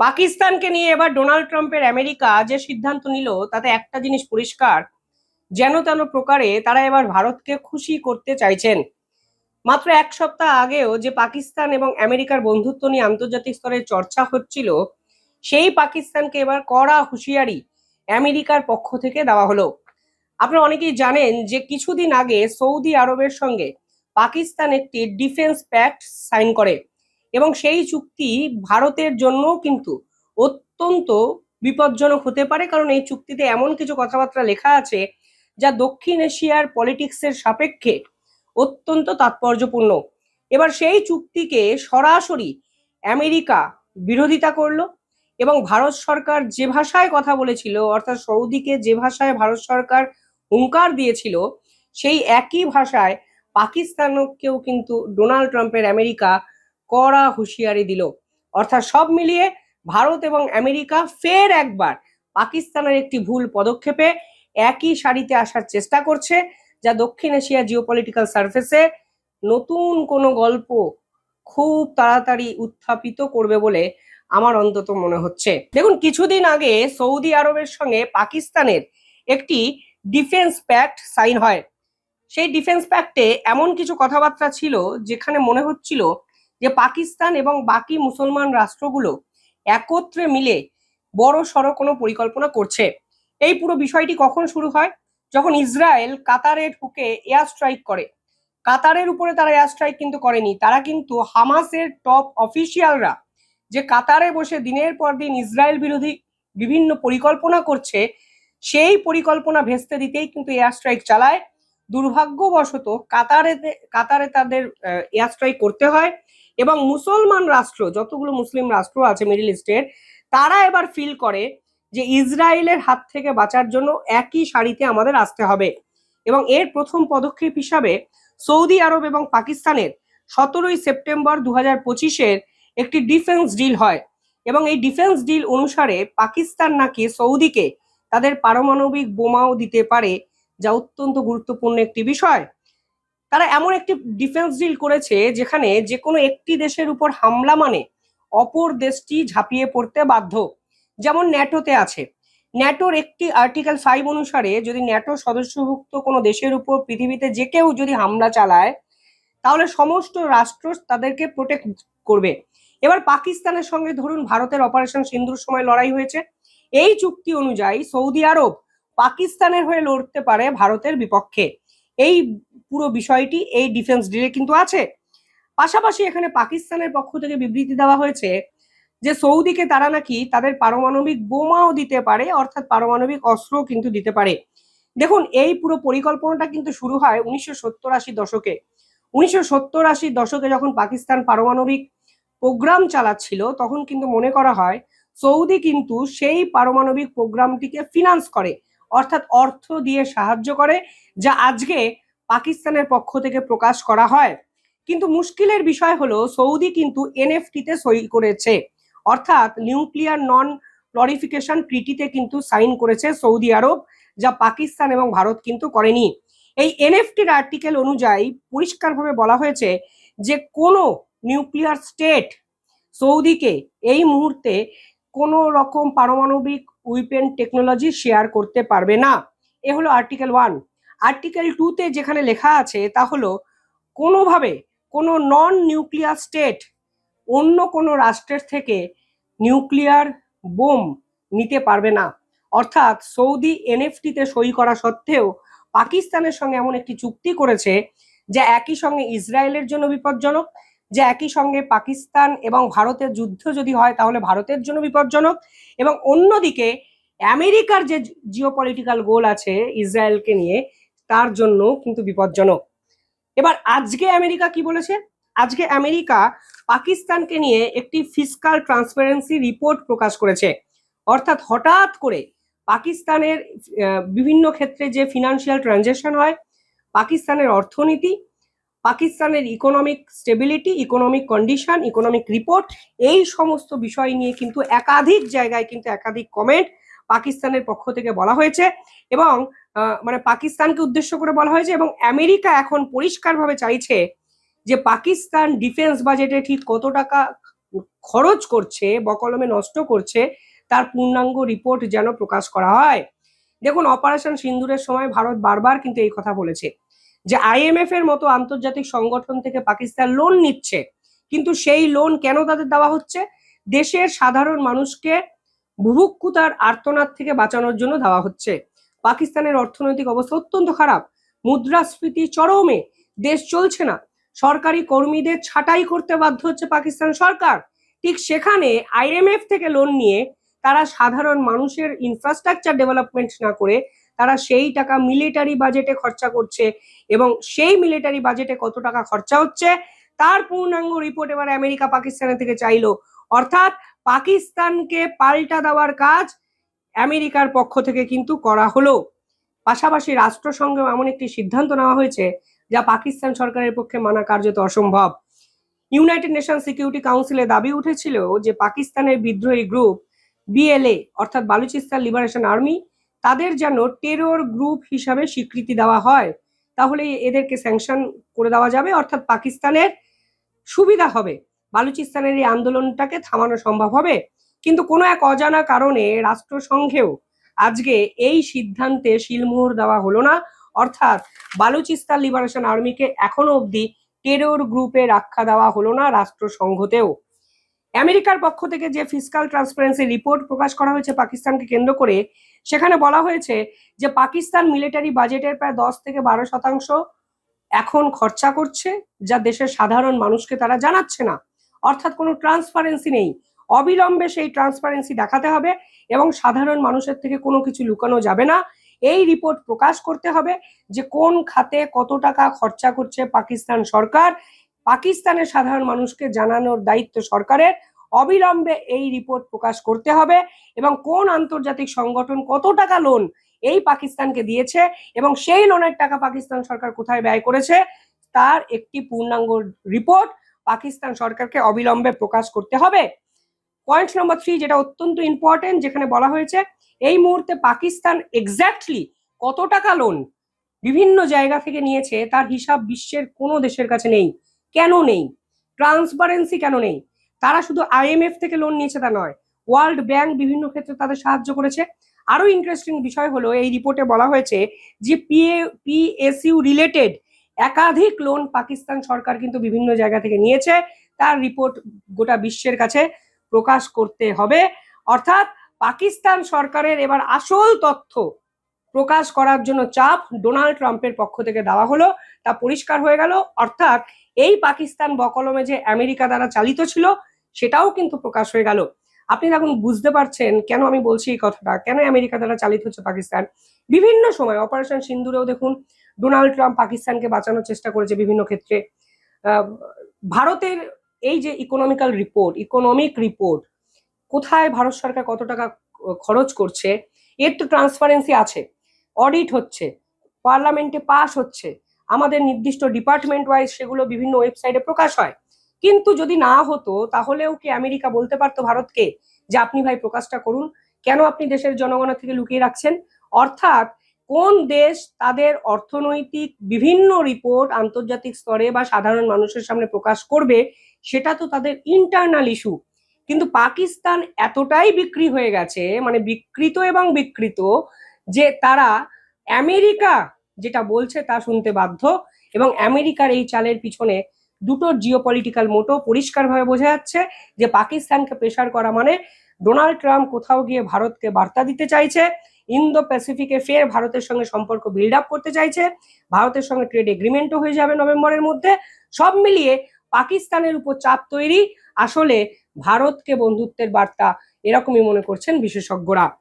পাকিস্তানকে নিয়ে এবার ডোনাল্ড ট্রাম্পের আমেরিকা যে সিদ্ধান্ত নিল, তাতে একটা জিনিস পরিষ্কার, যেন তেন প্রকারে তারা এবার ভারতকে খুশি করতে চাইছেন। মাত্র এক সপ্তাহ আগেও যে পাকিস্তান এবং আমেরিকার বন্ধুত্ব নিয়ে আন্তর্জাতিক স্তরে চর্চা হচ্ছিল, সেই পাকিস্তানকে এবার কড়া হুঁশিয়ারি আমেরিকার পক্ষ থেকে দেওয়া হলো। আপনারা অনেকেই জানেন যে কিছুদিন আগে সৌদি আরবের সঙ্গে পাকিস্তান একটি ডিফেন্স প্যাক্ট সাইন করে। এবং সেই চুক্তি ভারতের জন্য কিন্তু অত্যন্ত বিপজ্জনক হতে পারে, কারণ এই চুক্তিতে এমন কিছু কথাবার্তা লেখা আছে যা দক্ষিণ এশিয়ার পলিটিক্সের সাপেক্ষে অত্যন্ত তাৎপর্যপূর্ণ। এবার সেই চুক্তিকে সরাসরি আমেরিকা বিরোধিতা করল এবং ভারত সরকার যে ভাষায় কথা বলেছিল, অর্থাৎ সৌদিকে যে ভাষায় ভারত সরকার হুঙ্কার দিয়েছিল, সেই একই ভাষায় পাকিস্তানকেও কিন্তু ডোনাল্ড ট্রাম্পের আমেরিকা কড়া হুঁশিয়ারি দিল। অর্থাৎ সব মিলিয়ে ভারত এবং আমেরিকা ফের একবার পাকিস্তানের একটি ভুল পদক্ষেপে একই সারিতে আসার চেষ্টা করছে, যা দক্ষিণ এশিয়া জিওপলিটিক্যাল সার্ফেসে নতুন কোনো গল্প খুব তাড়াতাড়ি উত্থাপিত করবে বলে আমার অন্তত মনে হচ্ছে। দেখুন, কিছুদিন আগে সৌদি আরবের সঙ্গে পাকিস্তানের একটি ডিফেন্স প্যাক্ট সাইন হয়। সেই ডিফেন্স প্যাক্টে এমন কিছু কথাবার্তা ছিল যেখানে মনে হচ্ছিল যে পাকিস্তান এবং বাকি মুসলমান রাষ্ট্রগুলো একত্রে মিলে বড় সড়ো কোনো পরিকল্পনা করছে। এই পুরো বিষয়টি কখন শুরু হয়? যখন ইসরায়েল কাতারে ঢুকে এয়ার স্ট্রাইক করে। কাতারের উপরে তারা এয়ার স্ট্রাইক কিন্তু করেনি। তারা কিন্তু হামাসের টপ অফিসিয়ালরা যে কাতারে বসে দিনের পর দিন ইসরায়েল বিরোধী বিভিন্ন পরিকল্পনা করছে, সেই পরিকল্পনা ভেস্তে দিতেই কিন্তু এয়ার স্ট্রাইক চালায়। দুর্ভাগ্যবশত কাতারে কাতারে তাদের এয়ার স্ট্রাইক করতে হয়। এবং মুসলমান রাষ্ট্র, যতগুলো মুসলিম রাষ্ট্র আছে মিডিল ইস্টের, তারা এবার ফিল করে যে ইসরায়েলের হাত থেকে বাঁচার জন্য একই সারিতে আমাদের আসতে হবে। এবং এর প্রথম পদক্ষেপ হিসাবে সৌদি আরব এবং পাকিস্তানের সতেরোই সেপ্টেম্বর দু হাজার পঁচিশের একটি ডিফেন্স ডিল হয়। এবং এই ডিফেন্স ডিল অনুসারে পাকিস্তান নাকি সৌদিকে তাদের পারমাণবিক বোমাও দিতে পারে, যা অত্যন্ত গুরুত্বপূর্ণ একটি বিষয়। তারা এমন একটি ডিফেন্স ডিল করেছে যেখানে যে কোনো একটি দেশের উপর হামলা মানে অপর দেশটি ঝাঁপিয়ে পড়তে বাধ্য। যেমন ন্যাটোতে আছে। ন্যাটোর একটি আর্টিকেল ফাইভ অনুসারে যদি ন্যাটো সদস্যভুক্ত কোনো দেশের উপর পৃথিবীতে যে কেউ যদি হামলা চালায়, তাহলে সমস্ত রাষ্ট্র তাদেরকে প্রোটেক্ট করবে। এবার পাকিস্তানের সঙ্গে ধরুন ভারতের অপারেশন সিন্ধুর সময় লড়াই হয়েছে। এই চুক্তি অনুযায়ী সৌদি আরব পাকিস্তানের হয়ে লড়তে পারে ভারতের বিপক্ষে। এই পুরো বিষয়টি, এই ডিফেন্স ডিলে কিন্তু আছে। পাশাপাশি এখানে পাকিস্তানের পক্ষ থেকে বিবৃতি দেওয়া হয়েছে যে সৌদিকে তারা নাকি তাদের পারমাণবিক বোমাও দিতে পারে, অর্থাৎ পারমাণবিক অস্ত্র কিন্তু দিতে পারে। দেখুন, এই পুরো পরিকল্পনাটা কিন্তু শুরু হয় উনিশশো সত্তর আশি দশকে। উনিশশো সত্তর আশির দশকে যখন পাকিস্তান পারমাণবিক প্রোগ্রাম চালাচ্ছিল, তখন কিন্তু মনে করা হয় সৌদি কিন্তু সেই পারমাণবিক প্রোগ্রামটিকে ফিনান্স করে। অর্থাৎ অর্থ দিয়ে সাহায্য করে, যা আজকে পাকিস্তানের পক্ষ থেকে প্রকাশ করা হয়। কিন্তু মুশকিলের বিষয় হলো, সৌদি কিন্তু এনএফটিতে সই করেছে। অর্থাৎ নিউক্লিয়ার নন প্লরিফিকেশন ট্রিটিতে কিন্তু সাইন করেছে সৌদি আরব, যা পাকিস্তান এবং ভারত কিন্তু করেনি। এই এনএফটির আর্টিকেল অনুযায়ী পরিষ্কারভাবে বলা হয়েছে যে, কোনো নিউক্লিয়ার স্টেট সৌদিকে এই মুহূর্তে কোনো রকম পারমাণবিক উইপেন টেকনোলজি শেয়ার করতে পারবে না। এ হলো আর্টিকেল ওয়ান। আর্টিকেল টুতে যেখানে লেখা আছে তা হলো, কোনোভাবে কোনো নন নিউক্লিয়ার স্টেট অন্য কোনো রাষ্ট্রের থেকে নিউক্লিয়ার বোম নিতে পারবে না। অর্থাৎ সৌদি এনএফটিতে সই করা সত্ত্বেও পাকিস্তানের সঙ্গে এমন একটি চুক্তি করেছে যা একই সঙ্গে ইসরায়েলের জন্য বিপজ্জনক যে একই সঙ্গে পাকিস্তান এবং ভারতের যুদ্ধ যদি হয়, তাহলে ভারতের জন্য বিপজ্জনক। এবং অন্যদিকে, আমেরিকার যে জিওপলিটিক্যাল গোল আছে ইসরায়েলকে নিয়ে, তার জন্য কিন্তু বিপজ্জনক। এবার আজকে আমেরিকা কি বলেছে? আজকে আমেরিকা পাকিস্তানকে নিয়ে একটি ফিসকাল ট্রান্সপারেন্সি রিপোর্ট প্রকাশ করেছে। অর্থাৎ হঠাৎ করে পাকিস্তানের বিভিন্ন ক্ষেত্রে যে ফিনান্সিয়াল ট্রানজ্যাকশন হয়, পাকিস্তানের অর্থনীতি পাকিস্তানের economic stability economic condition economic report এই সমস্ত বিষয় নিয়ে কিন্তু একাধিক জায়গায় কিন্তু একাধিক কমেন্ট পাকিস্তানের পক্ষ থেকে বলা হয়েছে এবং মানে পাকিস্তানকে উদ্দেশ্য করে বলা হয়েছে এবং আমেরিকা এখন পরিষ্কারভাবে চাইছে যে পাকিস্তান ডিফেন্স বাজেটে ঠিক কত টাকা খরচ করছে, বকলমে নষ্ট করছে, তার পূর্ণাঙ্গ রিপোর্ট যেন প্রকাশ করা হয়। দেখুন অপারেশন সিন্দুরের সময় ভারত বারবার কিন্তু এই কথা বলেছে। যে আইএমএফ এর মতো আন্তর্জাতিক সংগঠন থেকে পাকিস্তান লোন নিচ্ছে, কিন্তু সেই লোন কেন তাদের দেওয়া হচ্ছে? দেশের সাধারণ মানুষকে বুভুক্ষুতার আর্তনাদ থেকে বাঁচানোর জন্য দেওয়া হচ্ছে। পাকিস্তানের অর্থনৈতিক অবস্থা অত্যন্ত খারাপ। মুদ্রাস্ফীতি চরমে। দেশ চলছে না। সরকারি কর্মীদের ছাঁটাই করতে বাধ্য হচ্ছে পাকিস্তান সরকার। ঠিক সেখানে আইএমএফ থেকে লোন নিয়ে তারা সাধারণ মানুষের ইনফ্রাস্ট্রাকচার ডেভেলপমেন্ট না করে তারা সেই টাকা মিলিটারি বাজেটে খরচা করছে এবং সেই মিলিটারি বাজেটে কত টাকা খরচা হচ্ছে, তার পূর্ণাঙ্গ রিপোর্ট এবার আমেরিকা পাকিস্তানের থেকে চাইলো। অর্থাৎ পাকিস্তানকে পাল্টা দেওয়ার কাজ আমেরিকার পক্ষ থেকে কিন্তু করা হলো। পাশাপাশি রাষ্ট্রসংঘে এমন একটি সিদ্ধান্ত নেওয়া হয়েছে যা পাকিস্তান সরকারের পক্ষে মানা কার্যত অসম্ভব। ইউনাইটেড নেশন সিকিউরিটি কাউন্সিলে দাবি উঠেছিল যে পাকিস্তানের বিদ্রোহী গ্রুপ বিএলএ অর্থাৎ বালুচিস্তান লিবারেশন আর্মি তাদের যেন টেরর গ্রুপ হিসাবে স্বীকৃতি দেওয়া হয়, তাহলে এদেরকে স্যাংশন করে দেওয়া যাবে। অর্থাৎ পাকিস্তানের সুবিধা হবে। বালুচিস্তানের এই আন্দোলনটাকে থামানো সম্ভব হবে। কিন্তু কোনো এক অজানা কারণে রাষ্ট্রসংঘেও আজকে এই সিদ্ধান্তে শিলমোহর দেওয়া হলো না। অর্থাৎ বালুচিস্তান লিবারেশন আর্মিকে এখনও অবধি টেরর গ্রুপে রাখা দেওয়া হলো না রাষ্ট্রসংঘতেও। আমেরিকার পক্ষ থেকে যে ফিসকাল ট্রান্সপারেন্সি রিপোর্ট প্রকাশ করা হয়েছে পাকিস্তানকে কেন্দ্র করে, সেখানে বলা হয়েছে যে পাকিস্তান মিলিটারি বাজেটের প্রায় দশ থেকে বারো শতাংশ এখন খরচা করছে, যা দেশের সাধারণ মানুষকে তারা জানাচ্ছে না। অর্থাৎ কোনো ট্রান্সপারেন্সি নেই। অবিলম্বে সেই ট্রান্সপারেন্সি দেখাতে হবে এবং সাধারণ মানুষের থেকে কোনো কিছু লুকানো যাবে না। এই রিপোর্ট প্রকাশ করতে হবে যে কোন খাতে কত টাকা খরচা করছে পাকিস্তান সরকার পাকিস্তানের সাধারণ মানুষকে জানানোর দায়িত্ব সরকারের। অবিলম্বে এই রিপোর্ট প্রকাশ করতে হবে এবং কোন আন্তর্জাতিক সংগঠন কত টাকা লোন এই পাকিস্তানকে দিয়েছে এবং সেই লোনের টাকা পাকিস্তান সরকার কোথায় ব্যয় করেছে, তার একটি পূর্ণাঙ্গ রিপোর্ট পাকিস্তান সরকারকে অবিলম্বে প্রকাশ করতে হবে। পয়েন্ট নম্বর থ্রি যেটা অত্যন্ত ইম্পর্টেন্ট যেখানে বলা হয়েছে, এই মুহূর্তে পাকিস্তান এক্স্যাক্টলি কত টাকা লোন বিভিন্ন জায়গা থেকে নিয়েছে, তার হিসাব বিশ্বের কোনো দেশের কাছে নেই। কেন নেই? ট্রান্সপারেন্সি কেন নেই? তারা শুধু আইএমএফ থেকে লোন নিয়েছে তা নয় ওয়ার্ল্ড ব্যাংক বিভিন্ন ক্ষেত্রে তাদের সাহায্য করেছে। আরও ইন্টারেস্টিং বিষয় হলো, এই রিপোর্টে বলা হয়েছে যে পিএ পিএসইউ রিলেটেড একাধিক লোন পাকিস্তান সরকার কিন্তু বিভিন্ন জায়গা থেকে নিয়েছে। তার রিপোর্ট গোটা বিশ্বের কাছে প্রকাশ করতে হবে। অর্থাৎ পাকিস্তান সরকারের এবার আসল তথ্য প্রকাশ করার জন্য চাপ ডোনাল্ড ট্রাম্পের পক্ষ থেকে দেওয়া হলো, তা পরিষ্কার হয়ে গেল। অর্থাৎ এই পাকিস্তান বকলমে যে আমেরিকা দ্বারা চালিত ছিল, সেটাও কিন্তু প্রকাশ হয়ে গেল। আপনি এখন বুঝতে পারছেন কেন আমি বলছি এই কথাটা, কেন আমেরিকা দ্বারা চালিত হচ্ছে পাকিস্তান? বিভিন্ন সময় অপারেশন সিন্দুরেও দেখুন, ডোনাল্ড ট্রাম্প পাকিস্তানকে বাঁচানোর চেষ্টা করেছে বিভিন্ন ক্ষেত্রে। ভারতের এই যে ইকোনমিক্যাল রিপোর্ট ইকোনমিক রিপোর্ট কোথায় ভারত সরকার কত টাকা খরচ করছে, এর তো ট্রান্সপারেন্সি আছে। অডিট হচ্ছে পার্লামেন্টে পাস হচ্ছে, আমাদের নির্দিষ্ট ডিপার্টমেন্ট ওয়াইজ সেগুলো বিভিন্ন ওয়েবসাইটে প্রকাশ হয়। কিন্তু যদি না হতো, তাহলেও কি আমেরিকা বলতে পারতো ভারতকে যে, আপনি ভাই প্রকাশটা করুন, কেন আপনি দেশের জনগণের থেকে লুকিয়ে রাখছেন? অর্থাৎ কোন দেশ তাদের অর্থনৈতিক বিভিন্ন রিপোর্ট আন্তর্জাতিক স্তরে বা সাধারণ মানুষের সামনে প্রকাশ করবে, সেটা তো তাদের ইন্টারনাল ইস্যু কিন্তু পাকিস্তান এতটাই বিক্রি হয়ে গেছে মানে বিকৃত এবং বিকৃত যে তারা আমেরিকা যেটা বলছে তা শুনতে বাধ্য এবং আমেরিকার এই চালের পিছনে দুটো জিওপলিটিক্যাল মোটো পরিষ্কারভাবে বোঝা যাচ্ছে যে পাকিস্তানকে প্রেশার করা মানে ডোনাল্ড ট্রাম্প কোথাও গিয়ে ভারতকে বার্তা দিতে চাইছে ইন্দো প্যাসিফিকে ফের ভারতের সঙ্গে সম্পর্ক বিল্ড আপ করতে চাইছে, ভারতের সঙ্গে ট্রেড এগ্রিমেন্টও হয়ে যাবে নভেম্বরের মধ্যে, সব মিলিয়ে পাকিস্তানের উপর চাপ তৈরি, আসলে ভারতকে বন্ধুত্বের বার্তা এরকমই মনে করছেন বিশেষজ্ঞরা।